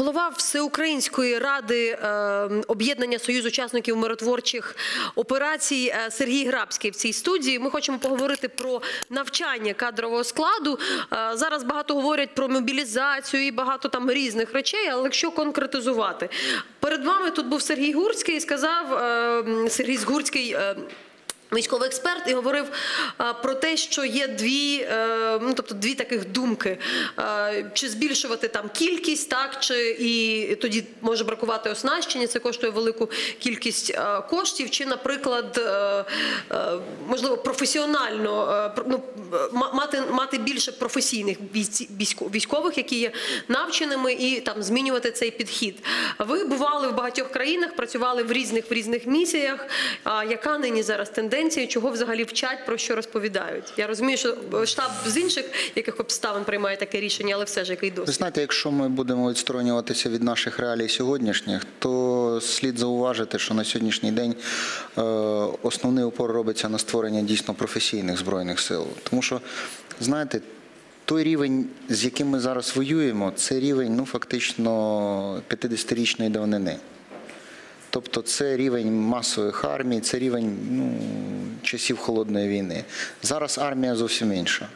Голова Всеукраїнської ради е, об'єднання Союз учасників миротворчих операцій е, Сергій Грабський в цій студії. Ми хочемо поговорити про навчання кадрового складу. Е, зараз багато говорять про мобілізацію і багато там різних речей. Але якщо конкретизувати, перед вами тут був Сергій Гурський і сказав Сергій Згурський. Е, Військовий експерт і говорив про те, що є дві, е, ну тобто дві таких думки: Е, чи збільшувати там кількість, так чи і тоді може бракувати оснащення, це коштує велику кількість е, коштів, чи, наприклад, е, е, можливо, професіонально е, ну, мати, мати більше професійних військ- військових, які є навченими, і там змінювати цей підхід. Ви бували в багатьох країнах, працювали в різних в різних місіях. Яка нині зараз тенденція? Чого взагалі вчать, про що розповідають? Я розумію, що штаб з інших яких обставин приймає таке рішення, але все ж який Ви досвід? знаєте, якщо ми будемо відсторонюватися від наших реалій сьогоднішніх, то слід зауважити, що на сьогоднішній день е, основний упор робиться на створення дійсно професійних збройних сил. Тому що, знаєте, той рівень, з яким ми зараз воюємо, це рівень ну, фактично 50-річної давнини. Тобто це рівень масових армій, це рівень ну, часів холодної війни. Зараз армія зовсім інша.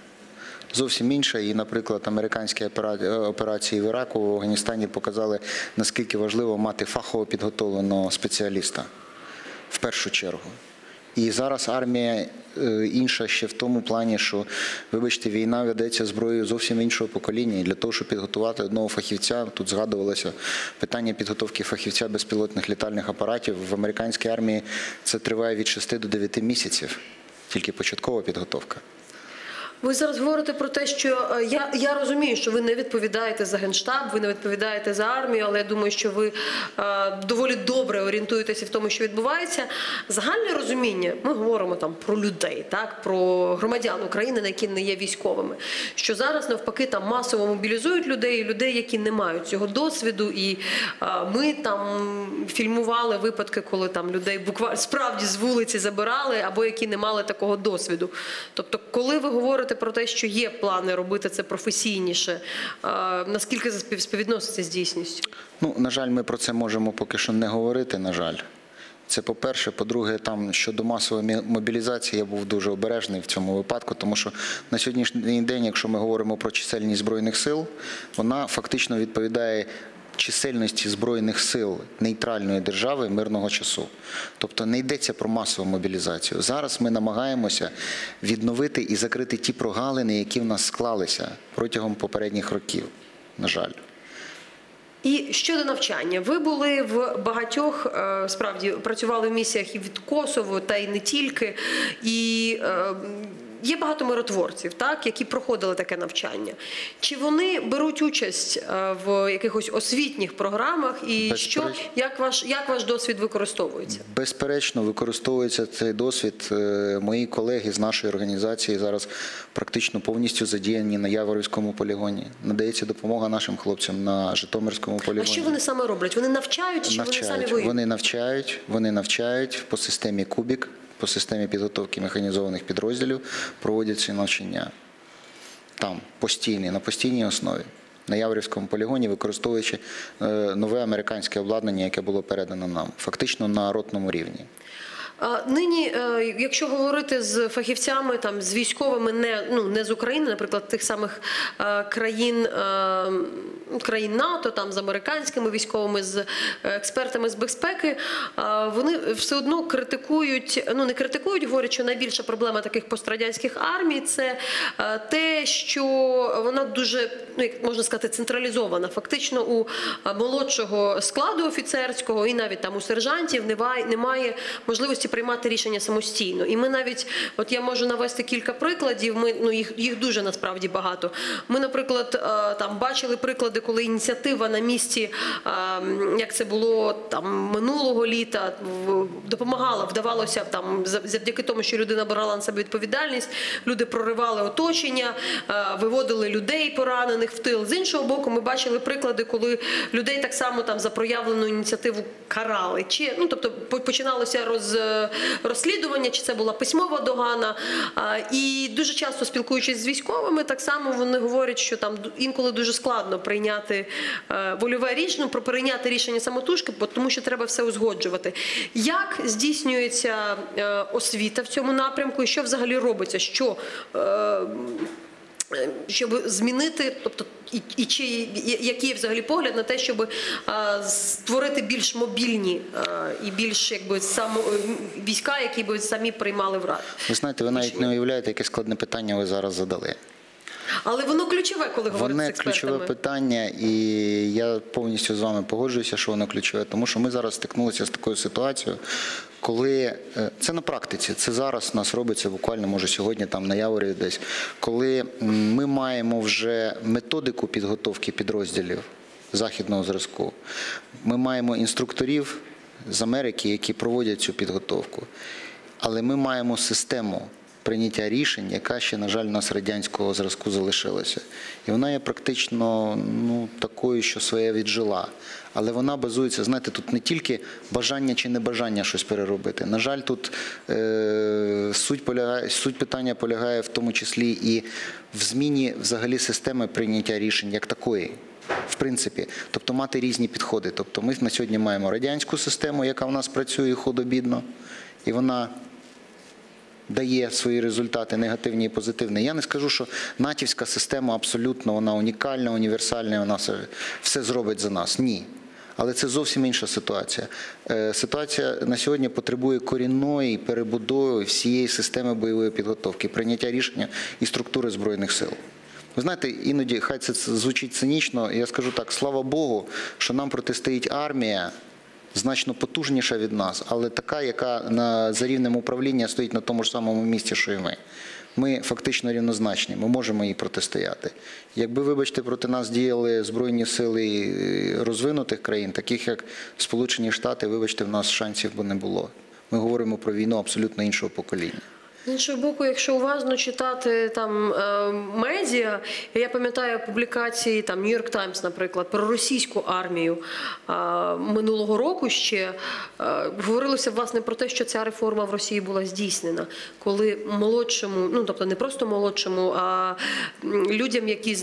Зовсім інша. І, наприклад, американські операції в Іраку в Афганістані показали, наскільки важливо мати фахово підготовленого спеціаліста в першу чергу. І зараз армія е, інша ще в тому плані, що, вибачте, війна ведеться зброєю зовсім іншого покоління. І для того, щоб підготувати одного фахівця, тут згадувалося питання підготовки фахівця безпілотних літальних апаратів в американській армії. Це триває від 6 до 9 місяців, тільки початкова підготовка. Ви зараз говорите про те, що е, я, я розумію, що ви не відповідаєте за генштаб, ви не відповідаєте за армію, але я думаю, що ви е, доволі добре орієнтуєтеся в тому, що відбувається. Загальне розуміння, ми говоримо там про людей, так про громадян України, які не є військовими. Що зараз навпаки там масово мобілізують людей, людей, які не мають цього досвіду. І е, ми там фільмували випадки, коли там людей буквально справді з вулиці забирали, або які не мали такого досвіду. Тобто, коли ви говорите про те, що є плани робити це професійніше, е, наскільки це спів- співвідноситься з дійсністю? Ну, на жаль, ми про це можемо поки що не говорити, на жаль. Це по-перше. По-друге, там щодо масової мобілізації я був дуже обережний в цьому випадку, тому що на сьогоднішній день, якщо ми говоримо про чисельність збройних сил, вона фактично відповідає чисельності збройних сил нейтральної держави мирного часу. Тобто не йдеться про масову мобілізацію. Зараз ми намагаємося відновити і закрити ті прогалини, які в нас склалися протягом попередніх років. На жаль. І щодо навчання, ви були в багатьох е, справді працювали в місіях і від Косово, та й не тільки. І е, є багато миротворців, так, які проходили таке навчання. Чи вони беруть участь е, в якихось освітніх програмах? І що як ваш як ваш досвід використовується? Безперечно, використовується цей досвід. Е, Мої колеги з нашої організації зараз практично повністю задіяні на Яворівському полігоні. Надається допомога нашим хлопцям на Житомирському полігоні. А що вони саме роблять? Вони навчають чи вони самі навчають. воюють? Вони навчають, вони навчають по системі Кубік, по системі підготовки механізованих підрозділів проводять ці навчання. Там постійні, на постійній основі. На Яврівському полігоні, використовуючи е, нове американське обладнання, яке було передано нам, фактично на ротному рівні. Нині, е, якщо говорити з фахівцями, там з військовими, не ну не з України, наприклад, тих самих е, країн е, країн НАТО, там з американськими військовими, з експертами з безпеки, вони все одно критикують. Ну не критикують, говорять, що найбільша проблема таких пострадянських армій це те, що вона дуже ну як можна сказати, централізована. Фактично у молодшого складу офіцерського і навіть там у сержантів немає, немає можливості приймати рішення самостійно. І ми навіть, от я можу навести кілька прикладів. Ми ну їх їх дуже насправді багато. Ми, наприклад, е, там бачили приклади, коли ініціатива на місці, е, як це було там минулого літа, допомагала, вдавалося там за- завдяки тому, що людина брала на себе відповідальність. Люди проривали оточення, е, виводили людей поранених в тил. З іншого боку, ми бачили приклади, коли людей так само там за проявлену ініціативу карали. Чи ну тобто починалося роз розслідування, чи це була письмова догана. І дуже часто спілкуючись з військовими, так само вони говорять, що там інколи дуже складно прийняти е, вольове рішення, про прийняти рішення самотужки, тому що треба все узгоджувати. Як здійснюється е, освіта в цьому напрямку, і що взагалі робиться? Що е, е, щоб змінити, тобто і, і чи який є взагалі погляд на те, щоб а, створити більш мобільні а, і більш якби само е, війська, які би самі приймали в раді? Ви знаєте, ви навіть не уявляєте, яке складне питання ви зараз задали. Але воно ключове, коли говорити з Воно експертами. ключове питання, і я повністю з вами погоджуюся, що воно ключове, тому що ми зараз стикнулися з такою ситуацією, коли е, це на практиці, це зараз у нас робиться буквально, може сьогодні там на Яворі десь, коли ми маємо вже методику підготовки підрозділів західного зразку. Ми маємо інструкторів з Америки, які проводять цю підготовку. Але ми маємо систему прийняття рішень, яка ще, на жаль, у нас радянського зразку залишилася. І вона є практично ну, такою, що своє віджила. Але вона базується, знаєте, тут не тільки бажання чи небажання щось переробити. На жаль, тут е, суть, полягає, суть питання полягає в тому числі і в зміні взагалі системи прийняття рішень як такої. В принципі, тобто мати різні підходи. Тобто ми на сьогодні маємо радянську систему, яка в нас працює худобідно, і вона дає свої результати негативні і позитивні. Я не скажу, що натівська система абсолютно вона унікальна, універсальна, вона все, зробить за нас. Ні. Але це зовсім інша ситуація. Е, Ситуація на сьогодні потребує корінної перебудови всієї системи бойової підготовки, прийняття рішення і структури Збройних сил. Ви знаєте, іноді хай це звучить цинічно, я скажу так: слава Богу, що нам протистоїть армія, значно потужніша від нас, але така, яка на, за рівнем управління стоїть на тому ж самому місці, що і ми. Ми фактично рівнозначні, ми можемо їй протистояти. Якби, вибачте, проти нас діяли збройні сили е, розвинутих країн, таких як Сполучені Штати, вибачте, в нас шансів би не було. Ми говоримо про війну абсолютно іншого покоління. З іншого боку, якщо уважно читати там е, медіа, я пам'ятаю публікації там Нью-Йорк Таймс, наприклад, про російську армію е, минулого року ще е, говорилося власне про те, що ця реформа в Росії була здійснена, коли молодшому, ну тобто не просто молодшому, а людям, які.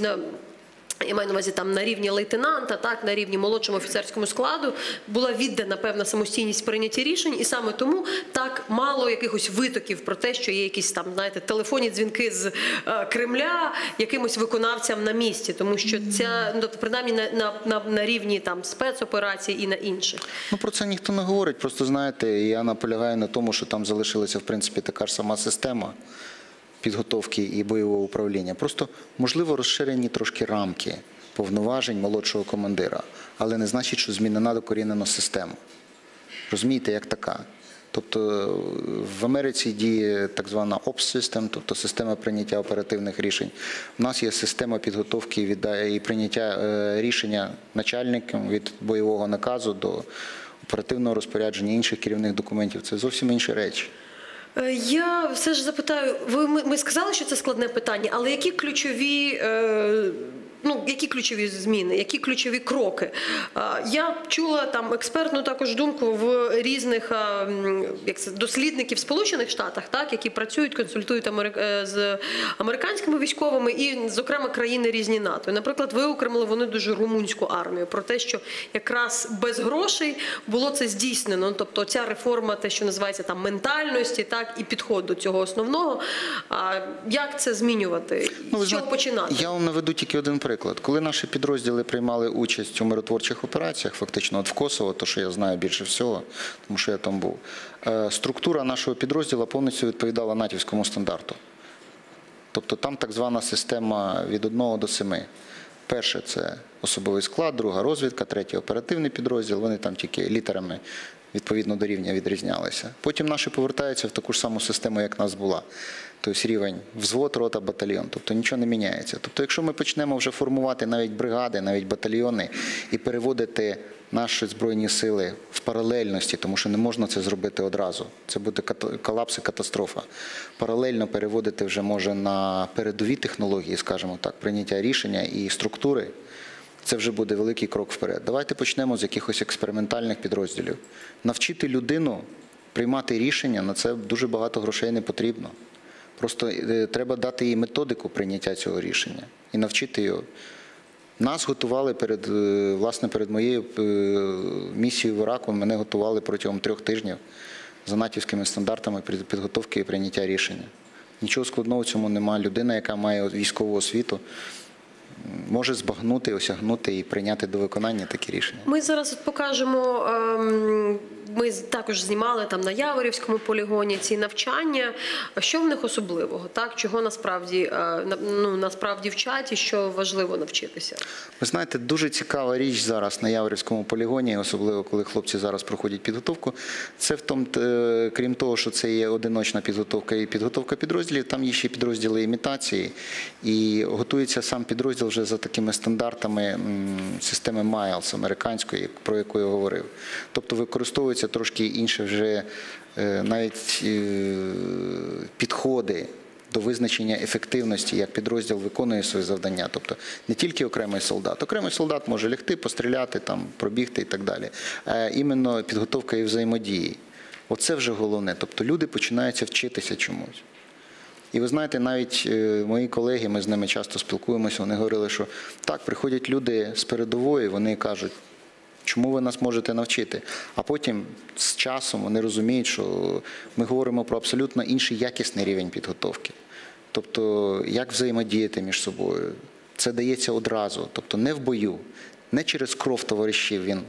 Я маю на увазі там на рівні лейтенанта, так на рівні молодшому офіцерському складу була віддана певна самостійність прийняття рішень, і саме тому так мало якихось витоків про те, що є якісь там, знаєте, телефонні дзвінки з е, Кремля якимось виконавцям на місці, тому що ця ну принаймні на, на, на, на рівні там спецоперацій і на інших. Ну про це ніхто не говорить. Просто знаєте, я наполягаю на тому, що там залишилася в принципі така ж сама система підготовки і бойового управління. Просто можливо розширені трошки рамки повноважень молодшого командира, але не значить, що змінена докорінена система. Розумієте, як така. Тобто в Америці діє так звана ops system, тобто система прийняття оперативних рішень. У нас є система підготовки і прийняття е, рішення начальником від бойового наказу до оперативного розпорядження інших керівних документів. Це зовсім інші речі. Е, Я все ж запитаю, ви ми, сказали, що це складне питання, але які ключові. Е, Ну, які ключові зміни, які ключові кроки? Я чула там експертну також думку в різних як це, дослідників Сполучених Штатах, так, які працюють, консультують е, з американськими військовими і, зокрема, країни різні НАТО. Наприклад, виокремили вони дуже румунську армію про те, що якраз без грошей було це здійснено. Ну, Тобто ця реформа, те, що називається там ментальності, так і підход до цього основного. А як це змінювати? Ну, з чого починати? Я вам наведу тільки один приклад. Коли наші підрозділи приймали участь у миротворчих операціях, фактично от в Косово, то що я знаю більше всього, тому що я там був, е, структура нашого підрозділу повністю відповідала натівському стандарту. Тобто там так звана система від 1 до 7. Перше це особовий склад, друга розвідка, третій оперативний підрозділ. Вони там тільки літерами відповідно до рівня відрізнялися. Потім наші повертаються в таку ж саму систему, як нас була. Тобто рівень взвод, рота, батальйон. Тобто нічого не міняється. Тобто, якщо ми почнемо вже формувати навіть бригади, навіть батальйони і переводити наші збройні сили в паралельності, тому що не можна це зробити одразу. Це буде колапс і катастрофа. Паралельно переводити вже може на передові технології, скажімо так, прийняття рішення і структури. Це вже буде великий крок вперед. Давайте почнемо з якихось експериментальних підрозділів. Навчити людину Приймати рішення на це дуже багато грошей не потрібно. Просто е, треба дати їй методику прийняття цього рішення і навчити його. Нас готували перед е, власне перед моєю е, місією в Іраку. Мене готували протягом трьох тижнів за натівськими стандартами підготовки і прийняття рішення. Нічого складного в цьому немає. Людина, яка має військову освіту, може збагнути, осягнути і прийняти до виконання такі рішення. Ми зараз от покажемо. ем, Ми також знімали там на Яворівському полігоні ці навчання. Що в них особливого? Так чого насправді е, ну насправді вчать і що важливо навчитися? Ви знаєте, дуже цікава річ зараз на Яворівському полігоні, особливо коли хлопці зараз проходять підготовку. Це в тому, е, крім того, що це є одиночна підготовка і підготовка підрозділів, там є ще підрозділи імітації, і готується сам підрозділ вже за такими стандартами системи Miles американської, про яку я говорив. Тобто використовуються трошки інші вже е, навіть е, підходи до визначення ефективності, як підрозділ виконує свої завдання. Тобто не тільки окремий солдат. Окремий солдат може лягти, постріляти, там, пробігти і так далі. А іменно підготовка і взаємодії. Оце вже головне. Тобто люди починаються вчитися чомусь. І ви знаєте, навіть е, мої колеги, ми з ними часто спілкуємося, вони говорили, що так, приходять люди з передової, вони кажуть, чому ви нас можете навчити? А потім з часом вони розуміють, що ми говоримо про абсолютно інший якісний рівень підготовки. Тобто, як взаємодіяти між собою. Це дається одразу, тобто не в бою, не через кров товаришів він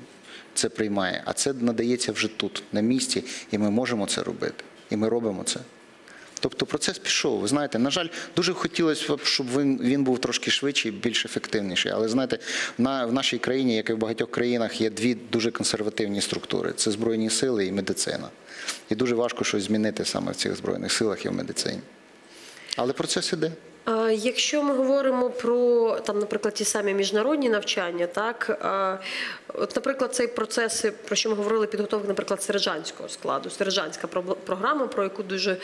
це приймає, а це надається вже тут, на місці, і ми можемо це робити. І ми робимо це. Тобто процес пішов. Ви знаєте, на жаль, дуже хотілося б, щоб він, він був трошки швидший, більш ефективніший. Але знаєте, на, в нашій країні, як і в багатьох країнах, є дві дуже консервативні структури: це збройні сили і медицина. І дуже важко щось змінити саме в цих збройних силах і в медицині. Але процес іде. Якщо ми говоримо про там, наприклад, ті самі міжнародні навчання, так от, наприклад, цей процес, про що ми говорили, підготовка, наприклад, сержантського складу, сержантська про- програма, про яку дуже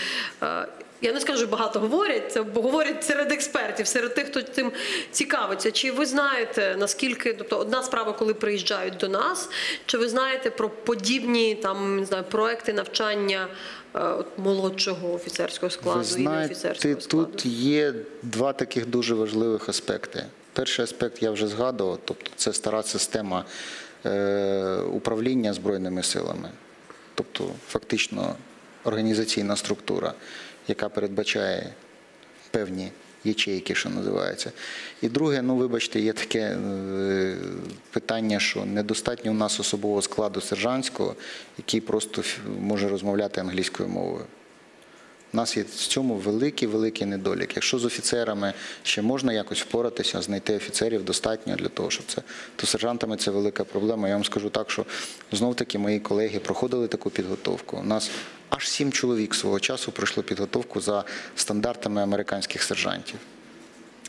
я не скажу багато говорять, це бо говорять серед експертів, серед тих, хто цим цікавиться. Чи ви знаєте наскільки, тобто одна справа, коли приїжджають до нас, чи ви знаєте про подібні там не знаю проекти навчання е, от, молодшого офіцерського складу Ви і знаєте, неофіцерського складу? тут є два таких дуже важливих аспекти. Перший аспект я вже згадував, тобто це стара система е, управління Збройними силами, тобто фактично організаційна структура, яка передбачає певні ячейки, що називається. І друге, ну вибачте, є таке е, питання, що недостатньо у нас особового складу сержантського, який просто може розмовляти англійською мовою. У нас є в цьому великий великий недолік. Якщо з офіцерами ще можна якось впоратися, знайти офіцерів достатньо для того, щоб це, то сержантами це велика проблема. Я вам скажу так, що знов таки мої колеги проходили таку підготовку. У нас аж сім чоловік свого часу пройшло підготовку за стандартами американських сержантів.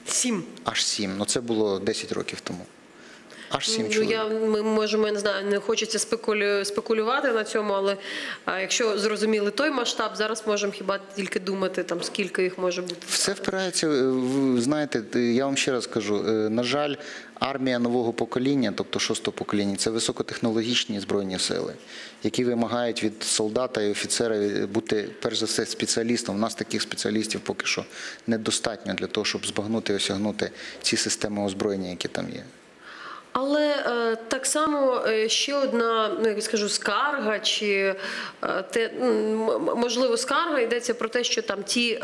Сім. Аж сім. Ну це було 10 років тому. Аж сім Ну, чоловік. я, ми можемо, я не знаю, не хочеться спекулю, спекулювати на цьому, але а, якщо зрозуміли той масштаб, зараз можемо хіба тільки думати, там, скільки їх може бути. Все впирається, знаєте, я вам ще раз кажу, е, на жаль, армія нового покоління, тобто шостого покоління, це високотехнологічні збройні сили, які вимагають від солдата і офіцера е, бути, перш за все, спеціалістом. У нас таких спеціалістів поки що недостатньо для того, щоб збагнути і осягнути ці системи озброєння, які там є. Але е, так само е, ще одна, ну як скажу, скарга, чи е, те можливо скарга йдеться про те, що там ті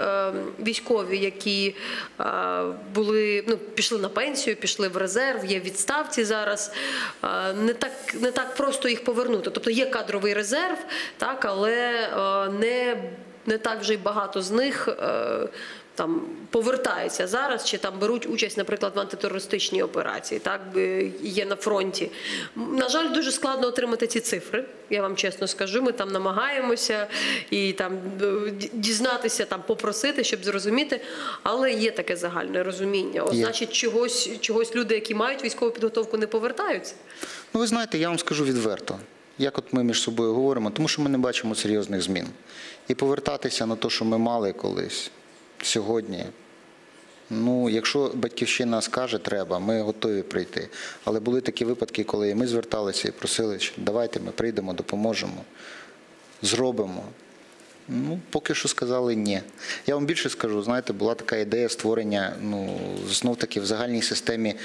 військові, які були ну пішли на пенсію, пішли в резерв, є відставці зараз. не так не так просто їх повернути. Тобто є кадровий резерв, так але не, не так вже й багато з них. Там повертаються зараз, чи там беруть участь, наприклад, в антитерористичній операції, так би є на фронті. На жаль, дуже складно отримати ці цифри. Я вам чесно скажу. Ми там намагаємося і там е, дізнатися, там попросити, щоб зрозуміти. Але є таке загальне розуміння. Є. значить, чогось, чогось люди, які мають військову підготовку, не повертаються. Ну, ви знаєте, я вам скажу відверто, як от ми між собою говоримо, тому що ми не бачимо серйозних змін. І повертатися на те, що ми мали колись сьогодні. Ну, якщо батьківщина скаже, треба, ми готові прийти. Але були такі випадки, коли ми зверталися і просили, що давайте ми прийдемо, допоможемо. Зробимо. Ну, поки що сказали ні. Я вам більше скажу, знаєте, була така ідея створення, ну, знов таки в загальній системі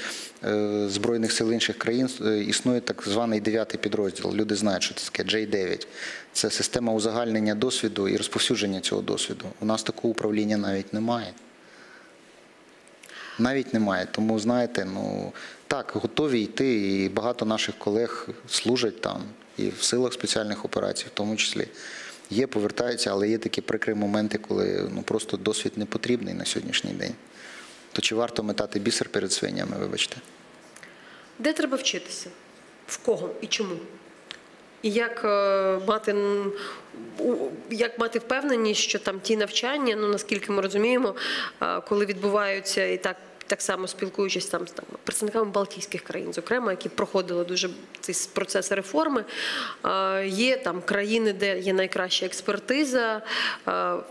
е, Збройних сил інших країн е, існує так званий дев'ятий підрозділ. Люди знають, що це таке J9. Це система узагальнення досвіду і розповсюдження цього досвіду. У нас такого управління навіть немає. Навіть немає. Тому, знаєте, ну так, готові йти, і багато наших колег служать там, і в силах спеціальних операцій, в тому числі. Є, повертаються, але є такі прикрі моменти, коли ну, просто досвід не потрібний на сьогоднішній день. То чи варто метати бісер перед свинями, вибачте? Де треба вчитися? В кого і чому? І як е, мати як мати впевненість, що там ті навчання, ну наскільки ми розуміємо, е, коли відбуваються і так. Так само спілкуючись там з там, представниками Балтійських країн, зокрема, які проходили дуже цей процес реформи. Є там країни, де є найкраща експертиза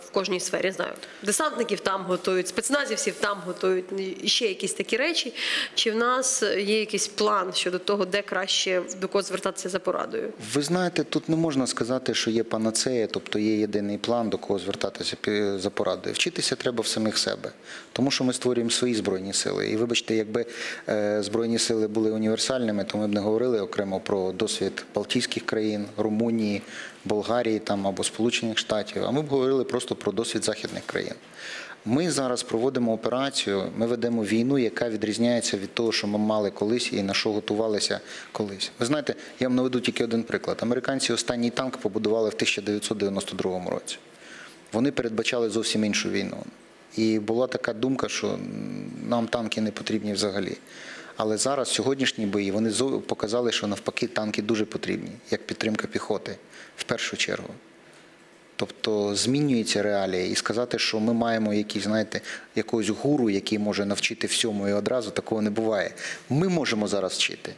в кожній сфері. Знаю, десантників там готують, спецназівців там готують, ще якісь такі речі. Чи в нас є якийсь план щодо того, де краще до кого звертатися за порадою? Ви знаєте, тут не можна сказати, що є панацея, тобто є єдиний план, до кого звертатися за порадою. Вчитися треба в самих себе, тому що ми створюємо свої збройні сили. І вибачте, якби е, збройні сили були універсальними, то ми б не говорили окремо про досвід Балтійських країн, Румунії, Болгарії там або Сполучених Штатів, а ми б говорили просто про досвід західних країн. Ми зараз проводимо операцію, ми ведемо війну, яка відрізняється від того, що ми мали колись і на що готувалися колись. Ви знаєте, я вам наведу тільки один приклад. Американці останній танк побудували в 1992 році. Вони передбачали зовсім іншу війну. І була така думка, що нам танки не потрібні взагалі. Але зараз сьогоднішні бої вони показали, що навпаки танки дуже потрібні, як підтримка піхоти в першу чергу. Тобто змінюється реалія, і сказати, що ми маємо якийсь, знаєте, якогось гуру, який може навчити всьому і одразу такого не буває. Ми можемо зараз вчити,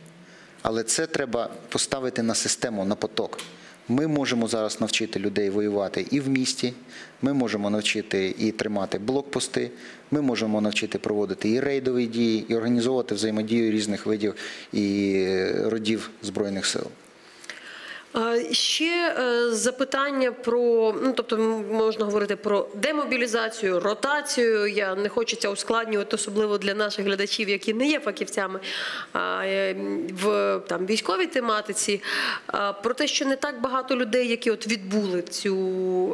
але це треба поставити на систему, на поток. Ми можемо зараз навчити людей воювати і в місті, ми можемо навчити і тримати блокпости, ми можемо навчити проводити і рейдові дії, і організовувати взаємодію різних видів і е, родів Збройних сил. Ще е, запитання про ну тобто можна говорити про демобілізацію, ротацію. Я не хочеться ускладнювати, особливо для наших глядачів, які не є фахівцями е, в там військовій тематиці. Про те, що не так багато людей, які от відбули цю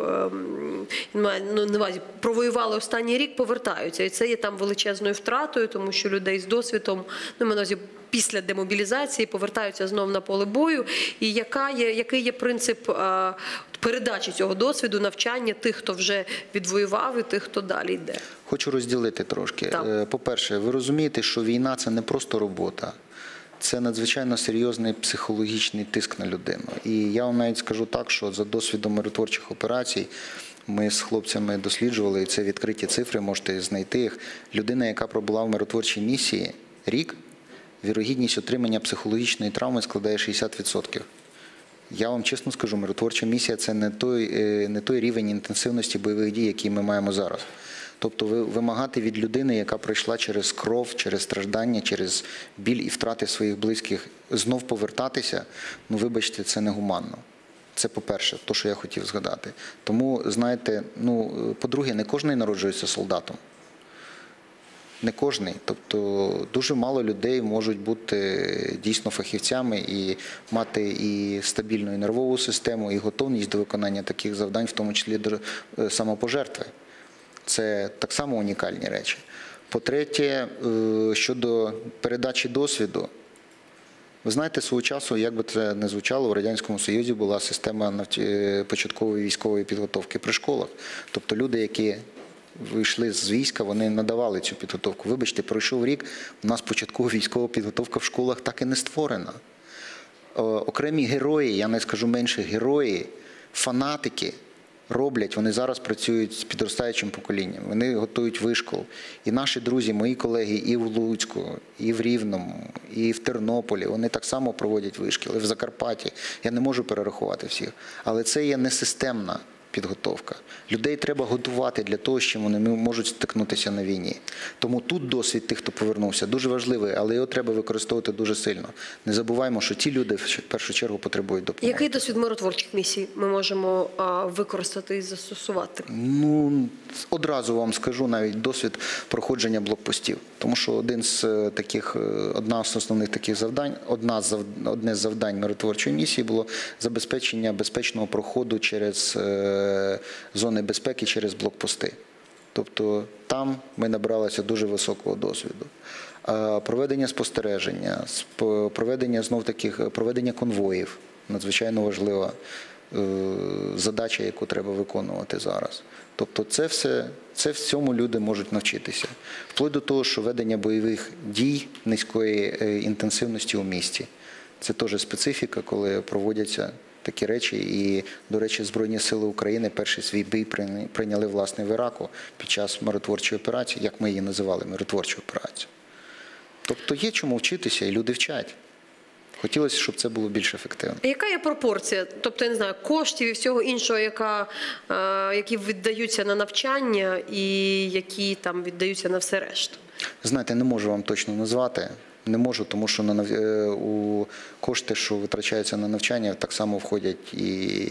ем, ну, на увазі, провоювали останній рік, повертаються, і це є там величезною втратою, тому що людей з досвідом ну на увазі, після демобілізації повертаються знов на поле бою. І яка є, який є принцип е, передачі цього досвіду, навчання тих, хто вже відвоював, і тих, хто далі йде? Хочу розділити трошки. Е, По-перше, ви розумієте, що війна це не просто робота, це надзвичайно серйозний психологічний тиск на людину. І я вам навіть скажу так, що за досвідом миротворчих операцій. Ми з хлопцями досліджували і це відкриті цифри, можете знайти їх. Людина, яка пробула в миротворчій місії рік, вірогідність отримання психологічної травми складає 60%. Я вам чесно скажу, миротворча місія це не той, е, не той рівень інтенсивності бойових дій, який ми маємо зараз. Тобто ви- вимагати від людини, яка пройшла через кров, через страждання, через біль і втрати своїх близьких, знов повертатися, ну вибачте, це негуманно. Це по-перше, то, що я хотів згадати. Тому, знаєте, ну, е, по-друге, не кожен народжується солдатом. Не кожний. Тобто дуже мало людей можуть бути дійсно фахівцями і мати і стабільну і нервову систему, і готовність до виконання таких завдань, в тому числі до е, самопожертви. Це так само унікальні речі. По-третє, е, щодо передачі досвіду, ви знаєте, свого часу, як би це не звучало, в Радянському Союзі була система е, початкової військової підготовки при школах. Тобто люди, які вийшли з війська, вони надавали цю підготовку. Вибачте, пройшов рік, у нас початкова військова підготовка в школах так і не створена. Е, Окремі герої, я не скажу менше, герої, фанатики роблять, вони зараз працюють з підростаючим поколінням, вони готують вишкол. І наші друзі, мої колеги і в Луцьку, і в Рівному, і в Тернополі, вони так само проводять вишкіл, і в Закарпатті. Я не можу перерахувати всіх. Але це є несистемна підготовка. Людей треба готувати для того, з чим вони можуть стикнутися на війні. Тому тут досвід тих, хто повернувся, дуже важливий, але його треба використовувати дуже сильно. Не забуваємо, що ті люди в першу чергу потребують допомоги. Який досвід миротворчих місій ми можемо використати і застосувати? Ну одразу вам скажу навіть досвід проходження блокпостів, тому що один з е, таких, е, одна з основних таких завдань, одна з одне з завдань миротворчої місії було забезпечення безпечного проходу через е, зони безпеки через блокпости. Тобто там ми набралися дуже високого досвіду. Е, Проведення спостереження, проведення знов таких проведення конвоїв надзвичайно важлива е, задача, яку треба виконувати зараз. Тобто, це все це всьому люди можуть навчитися. Вплоть до того, що ведення бойових дій низької е, інтенсивності у місті. Це теж специфіка, коли проводяться такі речі. І, до речі, Збройні Сили України перший свій бій прийня- прийняли власне в Іраку під час миротворчої операції, як ми її називали, миротворчу операцію. Тобто є чому вчитися, і люди вчать. Хотілося, щоб це було більш ефективно. Яка є пропорція? Тобто, я не знаю, коштів і всього іншого, яка, е, які віддаються на навчання і які там віддаються на все решту? Знаєте, не можу вам точно назвати. Не можу, тому що на е, у кошти, що витрачаються на навчання, так само входять і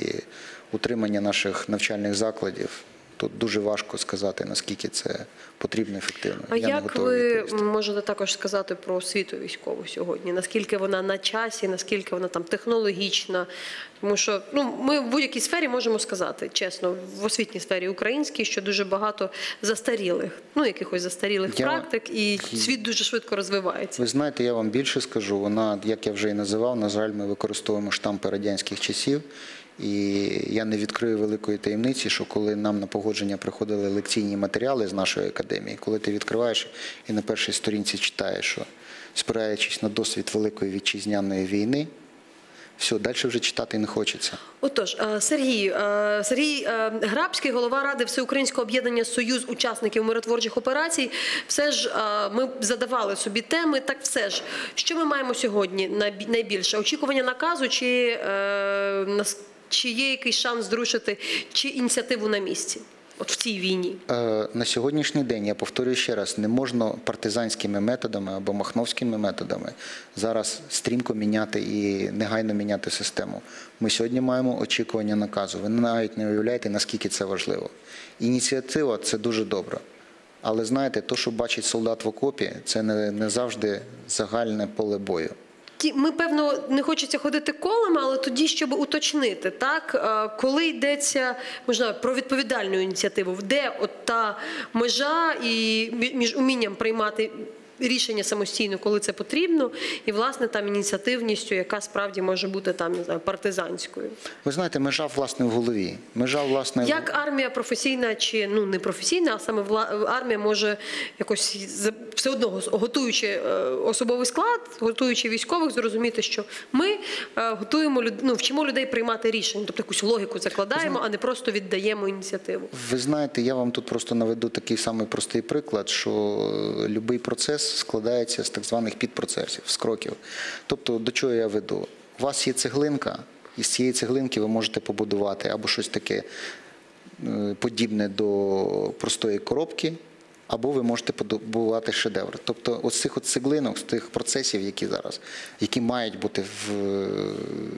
утримання наших навчальних закладів. Тут дуже важко сказати, наскільки це потрібно ефективно. А Я як ви відповісти. можете також сказати про освіту військову сьогодні? Наскільки вона на часі, наскільки вона там технологічна? Тому що ну ми в будь-якій сфері можемо сказати чесно, в освітній сфері українській, що дуже багато застарілих, ну якихось застарілих Я- практик, і світ дуже швидко розвивається. Ви знаєте, я вам більше скажу. Вона, як я вже і називав, на жаль, ми використовуємо штампи радянських часів. І я не відкрию великої таємниці, що коли нам на погодження приходили лекційні матеріали з нашої академії, коли ти відкриваєш і на першій сторінці читаєш, що спираючись на досвід Великої вітчизняної війни, все, далі вже читати не хочеться. Отож, е, Сергій, е, Сергій е, Грабський, голова ради Всеукраїнського об'єднання Союз учасників миротворчих операцій. Все ж ми задавали собі теми. Так, все ж, що ми маємо сьогодні найбі- найбільше? Очікування наказу, чи, чи є якийсь шанс зрушити чи ініціативу на місці? От в цій війні. Е, На сьогоднішній день, я повторюю ще раз, не можна партизанськими методами або махновськими методами зараз стрімко міняти і негайно міняти систему. Ми сьогодні маємо очікування наказу. Ви навіть не уявляєте, наскільки це важливо. Ініціатива це дуже добре. Але знаєте, то, що бачить солдат в окопі, це не, не завжди загальне поле бою. Ті, ми певно не хочеться ходити колами, але тоді, щоб уточнити, так е, коли йдеться можна про відповідальну ініціативу, де от та межа і між умінням приймати рішення самостійно, коли це потрібно, і власне там ініціативністю, яка справді може бути там не знаю, партизанською. Ви знаєте, межа власне в голові. Межа власне Як армія професійна чи ну не професійна, а саме вла- армія може якось все одно готуючи е, особовий склад, готуючи військових, зрозуміти, що ми е, готуємо ну, вчимо людей приймати рішення, тобто якусь логіку закладаємо, а не просто віддаємо ініціативу. Ви знаєте, я вам тут просто наведу такий самий простий приклад, що е, будь-який процес складається з так званих підпроцесів, з кроків. Тобто, до чого я веду? У вас є цеглинка, і з цієї цеглинки ви можете побудувати або щось таке е, подібне до простої коробки, або ви можете побудувати шедевр. Тобто, з цих цеглинок, з тих процесів, які зараз, які мають бути в,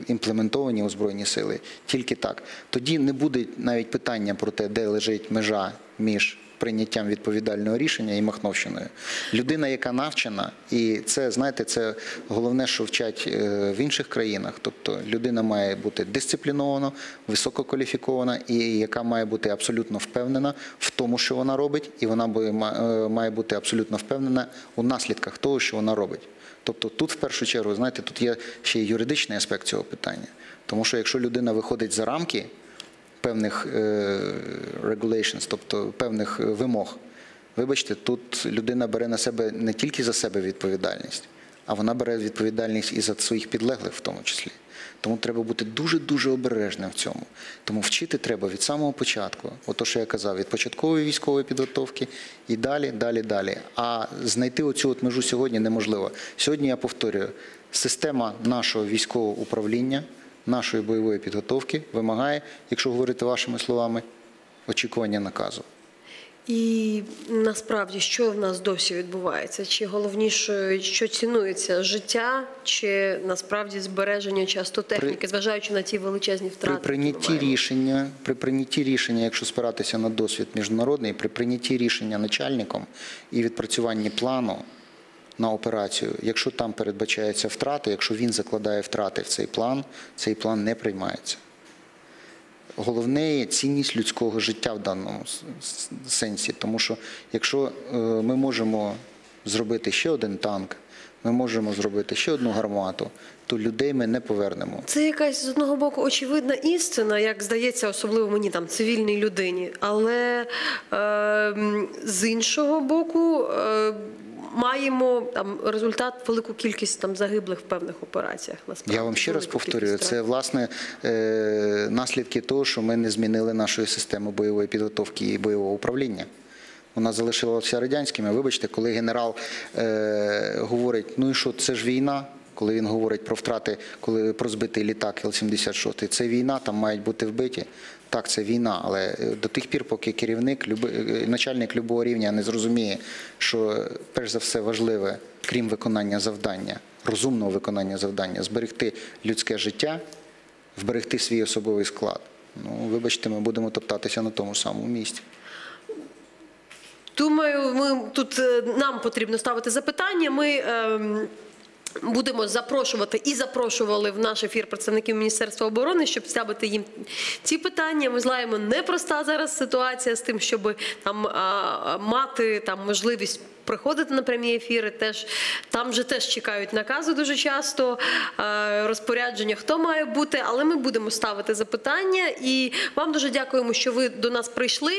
імплементовані у Збройні сили, тільки так. Тоді не буде навіть питання про те, де лежить межа між прийняттям відповідального рішення і махновщиною. Людина, яка навчена, і це, знаєте, це головне, що вчать е, в інших країнах. Тобто людина має бути дисциплінована, висококваліфікована і яка має бути абсолютно впевнена в тому, що вона робить, і вона е, має бути абсолютно впевнена у наслідках того, що вона робить. Тобто тут в першу чергу, знаєте, тут є ще й юридичний аспект цього питання. Тому що якщо людина виходить за рамки певних е, regulations, тобто певних е, вимог, вибачте, тут людина бере на себе не тільки за себе відповідальність, а вона бере відповідальність і за своїх підлеглих в тому числі. Тому треба бути дуже-дуже обережним в цьому. Тому вчити треба від самого початку. Ото, що я казав, від початкової військової підготовки і далі, далі, далі. А знайти оцю от межу сьогодні неможливо. Сьогодні я повторюю, система нашого військового управління, нашої бойової підготовки вимагає, якщо говорити вашими словами, очікування наказу. І насправді, що в нас досі відбувається? Чи головніше, що цінується життя, чи насправді збереження часто техніки, зважаючи на ті величезні втрати? При прийнятті рішення, при прийнятті рішення, якщо спиратися на досвід міжнародний, при прийнятті рішення начальником і відпрацюванні плану на операцію, якщо там передбачаються втрати, якщо він закладає втрати в цей план, цей план не приймається. Головне є цінність людського життя в даному сенсі, тому що якщо е, ми можемо зробити ще один танк, ми можемо зробити ще одну гармату, то людей ми не повернемо. Це якась з одного боку очевидна істина, як здається, особливо мені там цивільній людині. Але е, з іншого боку, е, маємо там результат велику кількість там загиблих в певних операціях. Насправді Я вам ще раз повторюю, це власне е, наслідки того, що ми не змінили нашої системи бойової підготовки і бойового управління. Вона залишилася радянськими. Вибачте, коли генерал е, говорить, ну і що, це ж війна. Коли він говорить про втрати, коли про збитий літак Л-76, це війна, там мають бути вбиті. Так, це війна, але е, до тих пір, поки керівник, е, начальник любого рівня не зрозуміє, що е, перш за все важливе, крім виконання завдання, розумного виконання завдання, зберегти людське життя, вберегти свій особовий склад. Ну, вибачте, ми будемо топтатися на тому самому місці. Думаю, ми тут е, нам потрібно ставити запитання. Ми ем, будемо запрошувати і запрошували в наш ефір представників Міністерства оборони, щоб ставити їм ці питання. Ми знаємо, непроста зараз ситуація з тим, щоб там мати там можливість. Приходити на прямі ефіри, теж там же теж чекають накази дуже часто, розпорядження, хто має бути, але ми будемо ставити запитання. І вам дуже дякуємо, що ви до нас прийшли.